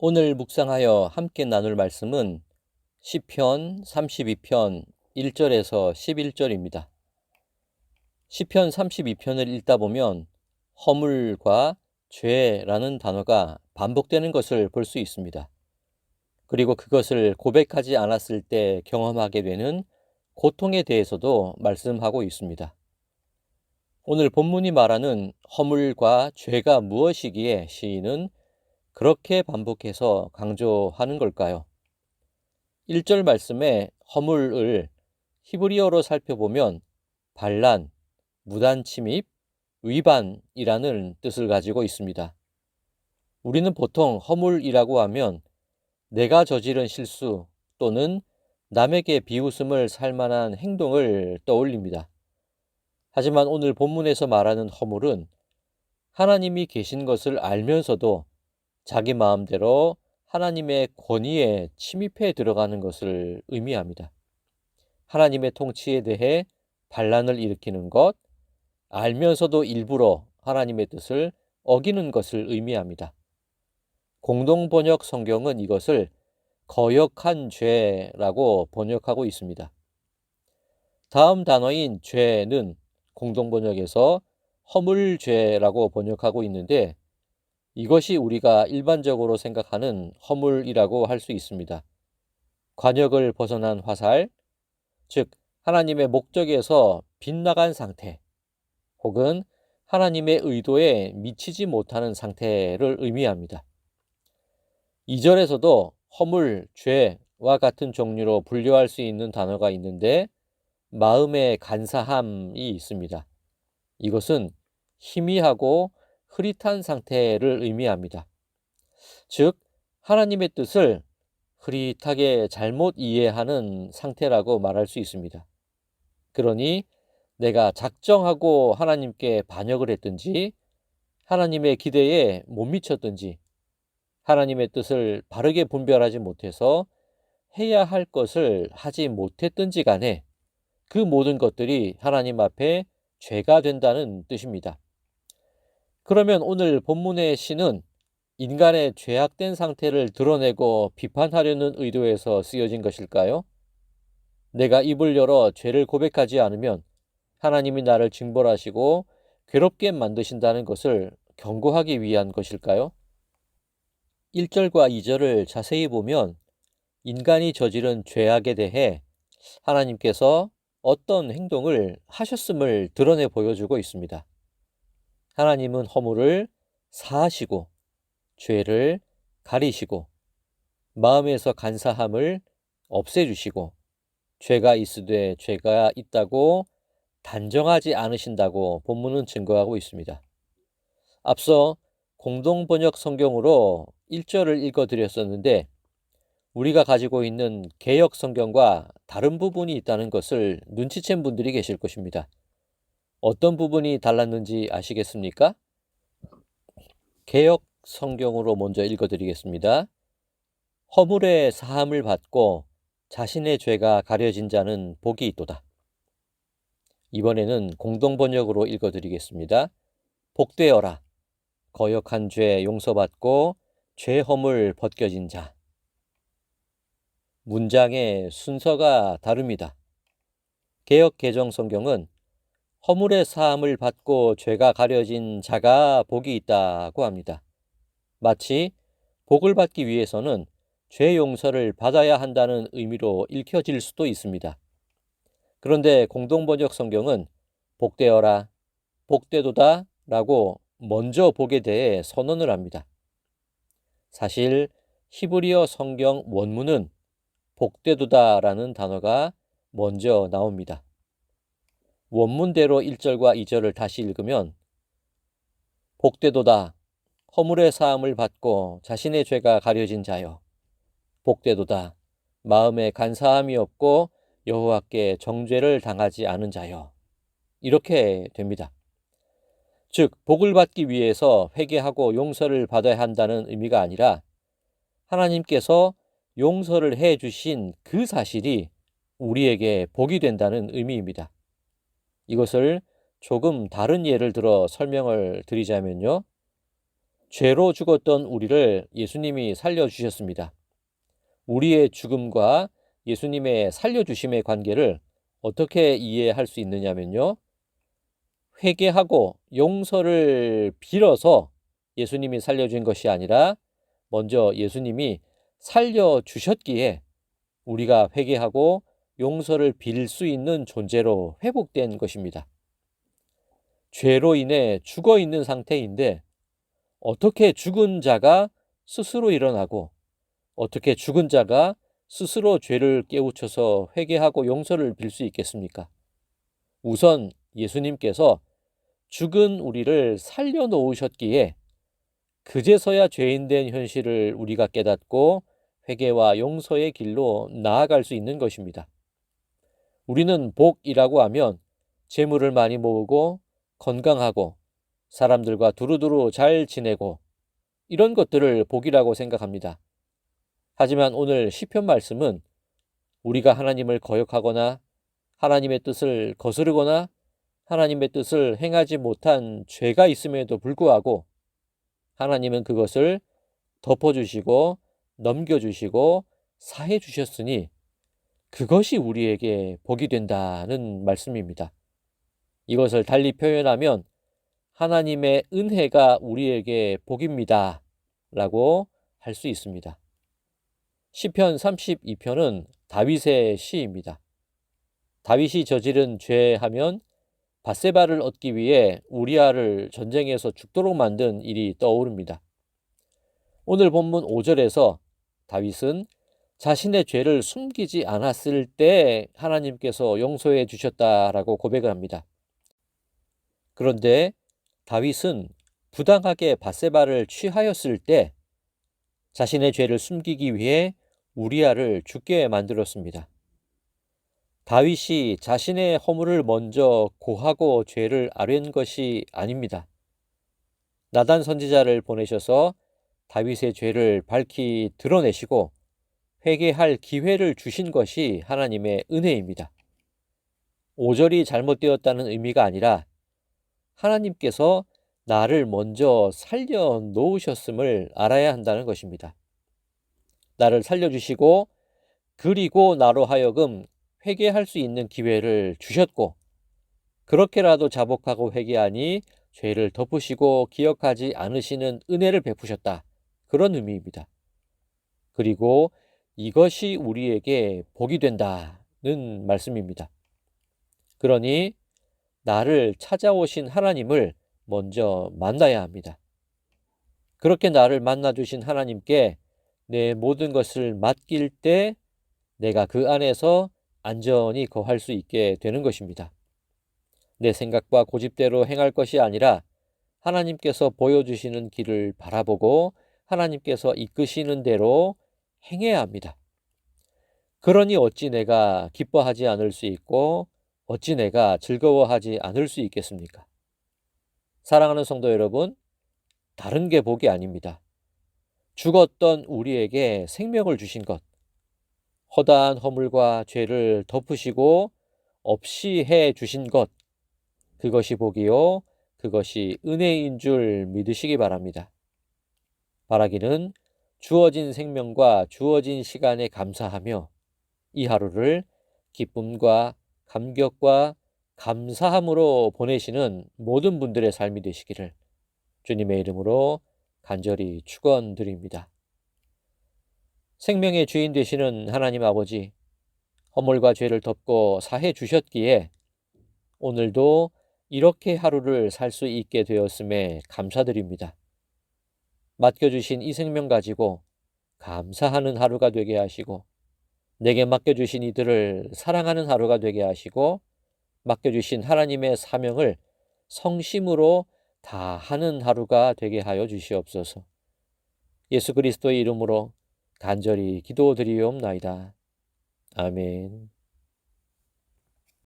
오늘 묵상하여 함께 나눌 말씀은 시편 32편 1절에서 11절입니다. 시편 32편을 읽다 보면 허물과 죄라는 단어가 반복되는 것을 볼 수 있습니다. 그리고 그것을 고백하지 않았을 때 경험하게 되는 고통에 대해서도 말씀하고 있습니다. 오늘 본문이 말하는 허물과 죄가 무엇이기에 시인은 그렇게 반복해서 강조하는 걸까요? 1절 말씀에 허물을 히브리어로 살펴보면 반란, 무단 침입, 위반이라는 뜻을 가지고 있습니다. 우리는 보통 허물이라고 하면 내가 저지른 실수 또는 남에게 비웃음을 살 만한 행동을 떠올립니다. 하지만 오늘 본문에서 말하는 허물은 하나님이 계신 것을 알면서도 자기 마음대로 하나님의 권위에 침입해 들어가는 것을 의미합니다. 하나님의 통치에 대해 반란을 일으키는 것, 알면서도 일부러 하나님의 뜻을 어기는 것을 의미합니다. 공동 번역 성경은 이것을 거역한 죄라고 번역하고 있습니다. 다음 단어인 죄는 공동 번역에서 허물죄라고 번역하고 있는데 이것이 우리가 일반적으로 생각하는 허물이라고 할 수 있습니다. 관역을 벗어난 화살, 즉 하나님의 목적에서 빗나간 상태, 혹은 하나님의 의도에 미치지 못하는 상태를 의미합니다. 2절에서도 허물, 죄와 같은 종류로 분류할 수 있는 단어가 있는데 마음의 간사함이 있습니다. 이것은 희미하고 흐릿한 상태를 의미합니다. 즉, 하나님의 뜻을 흐릿하게 잘못 이해하는 상태라고 말할 수 있습니다. 그러니 내가 작정하고 하나님께 반역을 했든지, 하나님의 기대에 못 미쳤든지, 하나님의 뜻을 바르게 분별하지 못해서 해야 할 것을 하지 못했든지 간에 그 모든 것들이 하나님 앞에 죄가 된다는 뜻입니다. 그러면 오늘 본문의 시는 인간의 죄악된 상태를 드러내고 비판하려는 의도에서 쓰여진 것일까요? 내가 입을 열어 죄를 고백하지 않으면 하나님이 나를 징벌하시고 괴롭게 만드신다는 것을 경고하기 위한 것일까요? 1절과 2절을 자세히 보면 인간이 저지른 죄악에 대해 하나님께서 어떤 행동을 하셨음을 드러내 보여주고 있습니다. 하나님은 허물을 사하시고 죄를 가리시고 마음에서 간사함을 없애주시고 죄가 있으되 죄가 있다고 단정하지 않으신다고 본문은 증거하고 있습니다. 앞서 공동 번역 성경으로 1절을 읽어 드렸었는데 우리가 가지고 있는 개혁 성경과 다른 부분이 있다는 것을 눈치챈 분들이 계실 것입니다. 어떤 부분이 달랐는지 아시겠습니까? 개혁 성경으로 먼저 읽어드리겠습니다. 허물의 사함을 받고 자신의 죄가 가려진 자는 복이 있도다. 이번에는 공동번역으로 읽어드리겠습니다. 복되어라. 거역한 죄 용서받고 죄 허물 벗겨진 자. 문장의 순서가 다릅니다. 개혁 개정 성경은 허물의 사함을 받고 죄가 가려진 자가 복이 있다고 합니다. 마치 복을 받기 위해서는 죄 용서를 받아야 한다는 의미로 읽혀질 수도 있습니다. 그런데 공동번역 성경은 복되어라, 복되도다 라고 먼저 복에 대해 선언을 합니다. 사실 히브리어 성경 원문은 복되도다 라는 단어가 먼저 나옵니다. 원문대로 1절과 2절을 다시 읽으면 복되도다 허물의 사함을 받고 자신의 죄가 가려진 자여 복되도다 마음에 간사함이 없고 여호와께 정죄를 당하지 않은 자여 이렇게 됩니다. 즉 복을 받기 위해서 회개하고 용서를 받아야 한다는 의미가 아니라 하나님께서 용서를 해 주신 그 사실이 우리에게 복이 된다는 의미입니다. 이것을 조금 다른 예를 들어 설명을 드리자면요. 죄로 죽었던 우리를 예수님이 살려주셨습니다. 우리의 죽음과 예수님의 살려주심의 관계를 어떻게 이해할 수 있느냐면요. 회개하고 용서를 빌어서 예수님이 살려준 것이 아니라 먼저 예수님이 살려주셨기에 우리가 회개하고 용서를 빌 수 있는 존재로 회복된 것입니다. 죄로 인해 죽어 있는 상태인데 어떻게 죽은 자가 스스로 일어나고 어떻게 죽은 자가 스스로 죄를 깨우쳐서 회개하고 용서를 빌 수 있겠습니까? 우선 예수님께서 죽은 우리를 살려놓으셨기에 그제서야 죄인된 현실을 우리가 깨닫고 회개와 용서의 길로 나아갈 수 있는 것입니다. 우리는 복이라고 하면 재물을 많이 모으고 건강하고 사람들과 두루두루 잘 지내고 이런 것들을 복이라고 생각합니다. 하지만 오늘 시편 말씀은 우리가 하나님을 거역하거나 하나님의 뜻을 거스르거나 하나님의 뜻을 행하지 못한 죄가 있음에도 불구하고 하나님은 그것을 덮어주시고 넘겨주시고 사해 주셨으니 그것이 우리에게 복이 된다는 말씀입니다. 이것을 달리 표현하면 하나님의 은혜가 우리에게 복입니다. 라고 할 수 있습니다. 시편 32편은 다윗의 시입니다. 다윗이 저지른 죄 하면 바세바를 얻기 위해 우리아를 전쟁에서 죽도록 만든 일이 떠오릅니다. 오늘 본문 5절에서 다윗은 자신의 죄를 숨기지 않았을 때 하나님께서 용서해 주셨다라고 고백을 합니다. 그런데 다윗은 부당하게 바세바를 취하였을 때 자신의 죄를 숨기기 위해 우리아를 죽게 만들었습니다. 다윗이 자신의 허물을 먼저 고하고 죄를 아뢰는 것이 아닙니다. 나단 선지자를 보내셔서 다윗의 죄를 밝히 드러내시고 회개할 기회를 주신 것이 하나님의 은혜입니다. 오절이 잘못되었다는 의미가 아니라 하나님께서 나를 먼저 살려 놓으셨음을 알아야 한다는 것입니다. 나를 살려주시고 그리고 나로 하여금 회개할 수 있는 기회를 주셨고 그렇게라도 자복하고 회개하니 죄를 덮으시고 기억하지 않으시는 은혜를 베푸셨다. 그런 의미입니다. 그리고 이것이 우리에게 복이 된다는 말씀입니다. 그러니 나를 찾아오신 하나님을 먼저 만나야 합니다. 그렇게 나를 만나주신 하나님께 내 모든 것을 맡길 때 내가 그 안에서 안전히 거할 수 있게 되는 것입니다. 내 생각과 고집대로 행할 것이 아니라 하나님께서 보여주시는 길을 바라보고 하나님께서 이끄시는 대로 행해야 합니다. 그러니 어찌 내가 기뻐하지 않을 수 있고 어찌 내가 즐거워하지 않을 수 있겠습니까? 사랑하는 성도 여러분, 다른 게 복이 아닙니다. 죽었던 우리에게 생명을 주신 것, 허다한 허물과 죄를 덮으시고 없이 해 주신 것, 그것이 복이요, 그것이 은혜인 줄 믿으시기 바랍니다. 바라기는 주어진 생명과 주어진 시간에 감사하며 이 하루를 기쁨과 감격과 감사함으로 보내시는 모든 분들의 삶이 되시기를 주님의 이름으로 간절히 축원드립니다. 생명의 주인 되시는 하나님 아버지 허물과 죄를 덮고 사해 주셨기에 오늘도 이렇게 하루를 살 수 있게 되었음에 감사드립니다. 맡겨주신 이 생명 가지고 감사하는 하루가 되게 하시고 내게 맡겨주신 이들을 사랑하는 하루가 되게 하시고 맡겨주신 하나님의 사명을 성심으로 다하는 하루가 되게 하여 주시옵소서. 예수 그리스도의 이름으로 간절히 기도드리옵나이다. 아멘.